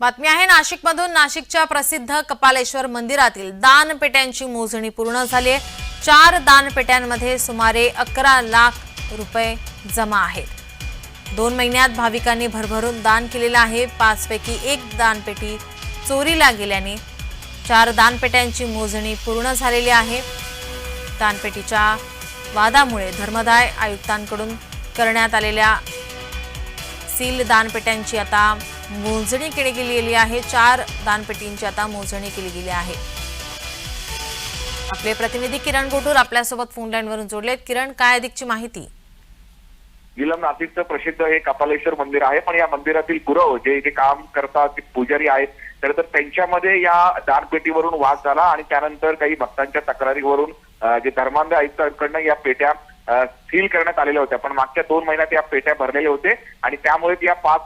बातमी आहे नाशिकमधून नाशिकच्या प्रसिद्ध कपालेश्वर मंदिरातील दानपेट्यांची मोजणी पूर्ण झाली आहे चार दानपेट्यांमध्ये सुमारे अकरा लाख रुपये जमा आहेत. दोन महिन्यात भाविकांनी भरभरून दान केलेलं आहे. पाचपैकी एक दानपेटी चोरीला गेल्याने चार दानपेट्यांची मोजणी पूर्ण झालेली आहे. दानपेटीच्या वादामुळे धर्मदाय आयुक्तांकडून करण्यात आलेल्या सील दानपेट्यांची आता मोजणी केली गेलेली आहे. चार दानपेटींची आता मोजणी केली गेली आहे. आपले प्रतिनिधी किरण गोटूर आपल्यासोबत फोन लाईनवरून जोडलेत. किरण काय अधिकची माहिती? नीलम नाशिकचं प्रसिद्ध हे कपालेश्वर मंदिर आहे पण या मंदिरातील गुरव जे इथे काम करतात ते पुजारी आहेत तर तर त्यांच्यामध्ये या दानपेटीवरून वाद झाला आणि त्यानंतर काही भक्तांच्या तक्रारीवरून जे धर्मांध आयुक्तांकडनं या पेट्या सील करण्यात आलेल्या होत्या. पण मागच्या दोन महिन्यात या पेट्या भरलेल्या होते आणि त्यामुळे या पाच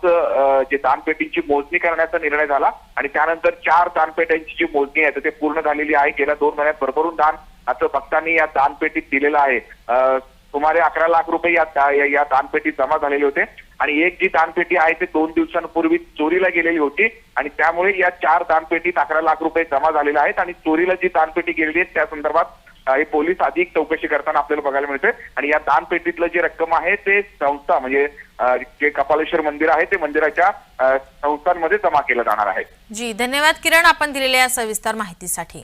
जे दानपेटींची मोजणी करण्याचा निर्णय झाला आणि त्यानंतर चार दानपेट्यांची जी मोजणी आहे ते पूर्ण झालेली आहे. गेल्या दोन महिन्यात भरभरून दान असं भक्तांनी या दानपेटीत दिलेलं आहे. अं, सुमारे अकरा लाख रुपये या या- दानपेटीत जमा झालेले होते. आणि एक जी दानपेटी आहे ते दोन दिवसांपूर्वी चोरीला गेलेली होती. आणि त्यामुळे या चार दानपेटीत अकरा लाख रुपये जमा झालेले आहेत आणि चोरीला जी दानपेटी गेलेली आहे त्या संदर्भात हे पोलीस अधिक चौकशी करताना आपल्याला बघायला मिळते आणि या दानपेटीतलं जी रक्कम आहे ते संस्था म्हणजे जे कपालेश्वर मंदिर आहे ते मंदिराच्या संस्थांमध्ये जमा केलं जाणार आहे. जी धन्यवाद किरण आपण दिलेल्या या सविस्तर माहितीसाठी.